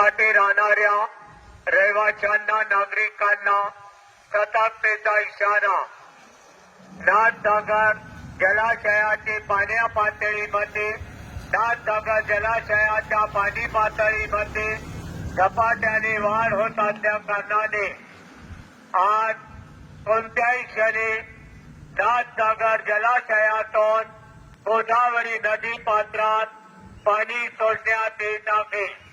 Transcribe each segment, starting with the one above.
काटे राहणाऱ्या रहिवाशांना नागरिकांना सतर्कतेचा इशारा. नाथनगर जलाशयाची पाण्या पातळीमध्ये नाथनगर जलाशयाच्या पाणी पातळीमध्ये झपाट्याने वाढ होत असल्या कारणाने आज कोणत्याही क्षणी नाथनगर जलाशयातून गोदावरी नदी पात्रात पाणी सोडण्यात येत आहे.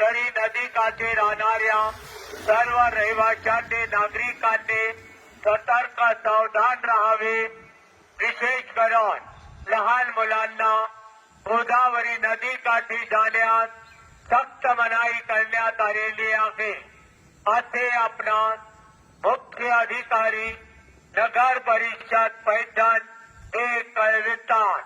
तरी नदीकाठी राहणाऱ्या सर्व रहिवाशांनी नागरिकांनी सतर्क सावधान राहावे. विशेष करून लहान मुलांना गोदावरी नदीकाठी जाण्यास सक्त मनाई करण्यात आलेली आहे. असे आपणास मुख्य अधिकारी नगर परिषद पैठण हे कळवितात.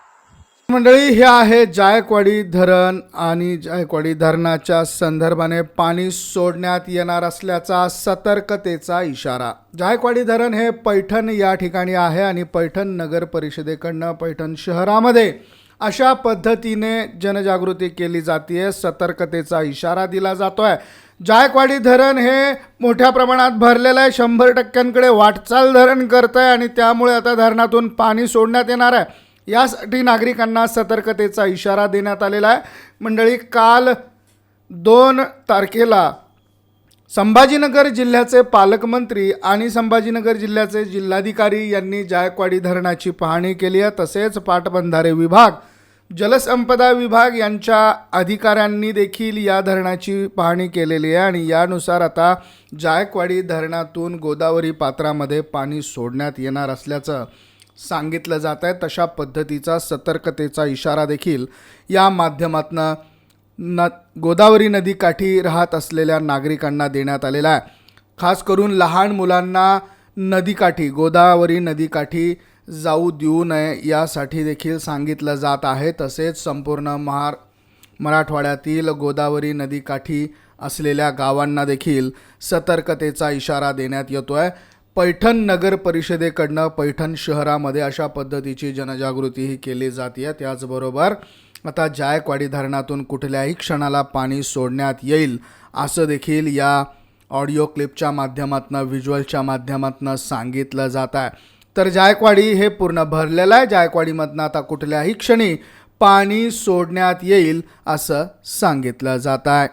मंडळी हे आहे जायकवाडी धरण आणि जायकवाडी धरणाच्या संदर्भाने पाणी सोडण्यात येणार असल्याचा सतर्कतेचा इशारा. जायकवाडी धरण हे पैठण या ठिकाणी आहे आणि पैठण नगर परिषदेकडनं पैठण शहरामध्ये अशा पद्धतीने जनजागृती केली जाते सतर्कतेचा इशारा दिला जातो आहे जायकवाडी धरण हे मोठ्या प्रमाणात भरलेलं आहे शंभर टक्क्यांकडे वाटचाल धरण करत आहे आणि त्यामुळे आता धरणातून पाणी सोडण्यात येणार आहे. यासाठी नागरिकांना सतर्कतेचा इशारा देण्यात आलेला आहे. मंडळी काल दोन तारखेला संभाजीनगर जिल्ह्याचे पालकमंत्री आणि संभाजीनगर जिल्ह्याचे जिल्हाधिकारी यांनी जायकवाडी धरणाची पाहणी केली आहे. तसेच पाटबंधारे विभाग जलसंपदा विभाग यांच्या अधिकाऱ्यांनी देखील या धरणाची पाहणी केलेली आहे आणि यानुसार आता जायकवाडी धरणातून गोदावरी पात्रामध्ये पाणी सोडण्यात येणार असल्याचं सांगितलं जात आहे. तशा पद्धतीचा सतर्कतेचा इशारा देखील या माध्यमातनं न गोदावरी नदीकाठी राहत असलेल्या नागरिकांना देण्यात आलेला आहे. खास करून लहान मुलांना नदीकाठी गोदावरी नदीकाठी जाऊ देऊ नये यासाठी देखील सांगितलं जात आहे. तसेच संपूर्ण महार मराठवाड्यातील गोदावरी नदीकाठी असलेल्या गावांना देखील सतर्कतेचा इशारा देण्यात येतो आहे पैठण नगर परिषदेकडनं पैठण शहरामध्ये अशा पद्धतीची जनजागृतीही केली जाते त्याचबरोबर आता जायकवाडी धरणातून कुठल्याही क्षणाला पाणी सोडण्यात येईल असं देखील या ऑडिओ क्लिपच्या माध्यमातून व्हिज्युअलच्या माध्यमातून सांगितलं जात आहे. तर जायकवाडी हे पूर्ण भरलेलं आहे. जायकवाडीमधनं आता कुठल्याही क्षणी पाणी सोडण्यात येईल असं सांगितलं जात आहे.